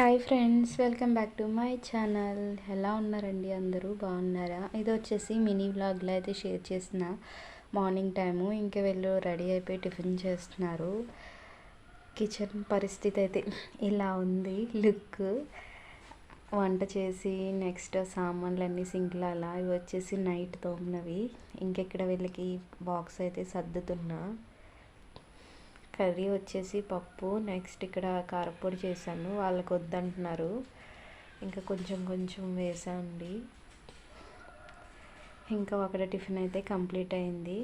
Hi friends welcome back to my channel ఎలా ఉన్నారండి అందరూ? బాగున్నారా? ఇది వచ్చేసి మినీ వ్లాగ్లో అయితే షేర్ చేసిన. మార్నింగ్ టైము ఇంకా వీళ్ళు రెడీ అయిపోయి టిఫిన్ చేస్తున్నారు. కిచెన్ పరిస్థితి అయితే ఇలా ఉంది. లుక్ వంట చేసి నెక్స్ట్ సామాన్లు అన్నీ సింక్లు అలా ఇవి వచ్చేసి నైట్ తోమినవి. ఇంకెక్కడ వీళ్ళకి బాక్స్ అయితే సర్దుతున్నా. కర్రీ వచ్చేసి పప్పు. నెక్స్ట్ ఇక్కడ కారపొడి చేశాను. వాళ్ళకి వద్దంటున్నారు ఇంకా కొంచెం కొంచెం వేసాండి. ఇంకా ఒకటి టిఫిన్ అయితే కంప్లీట్ అయింది.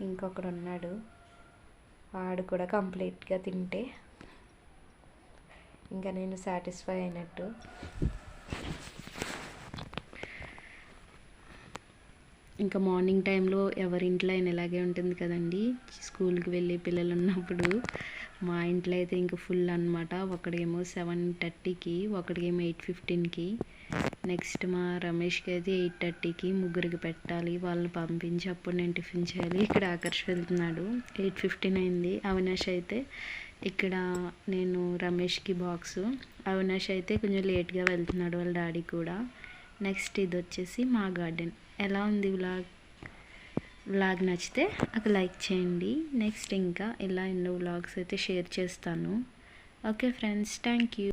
ఇంకొకడు ఉన్నాడు వాడు కూడా కంప్లీట్గా తింటే. ఇంకా నేను సాటిస్ఫై అయినట్టు. ఇంకా మార్నింగ్ టైంలో ఎవరింట్లో అయినా ఇలాగే ఉంటుంది కదండి. స్కూల్కి వెళ్ళి పిల్లలు ఉన్నప్పుడు మా ఇంట్లో అయితే ఇంకా ఫుల్ అనమాట ఒకడేమో సెవెన్ థర్టీకి ఒకడికేమో ఎయిట్ ఫిఫ్టీన్కి. నెక్స్ట్ మా రమేష్కి అయితే ఎయిట్ థర్టీకి ముగ్గురికి పెట్టాలి. వాళ్ళని పంపించి అప్పుడు నేను టిఫిన్ చేయాలి. ఇక్కడ ఆకర్ష్ వెళ్తున్నాడు. ఎయిట్ ఫిఫ్టీన్ అయింది. అవినాష్ అయితే ఇక్కడ నేను రమేష్కి బాక్స్. అవినాష్ అయితే కొంచెం లేట్గా వెళ్తున్నాడు వాళ్ళ డాడీ కూడా. నెక్స్ట్ ఇది వచ్చేసి మా గార్డెన్. ఎలా ఉంది వ్లాగ్? వ్లాగ్ నచ్చితే ఒక లైక్ చేయండి. నెక్స్ట్ ఇంకా ఇలా ఎన్నో వ్లాగ్స్ అయితే షేర్ చేస్తాను. Okay friends thank you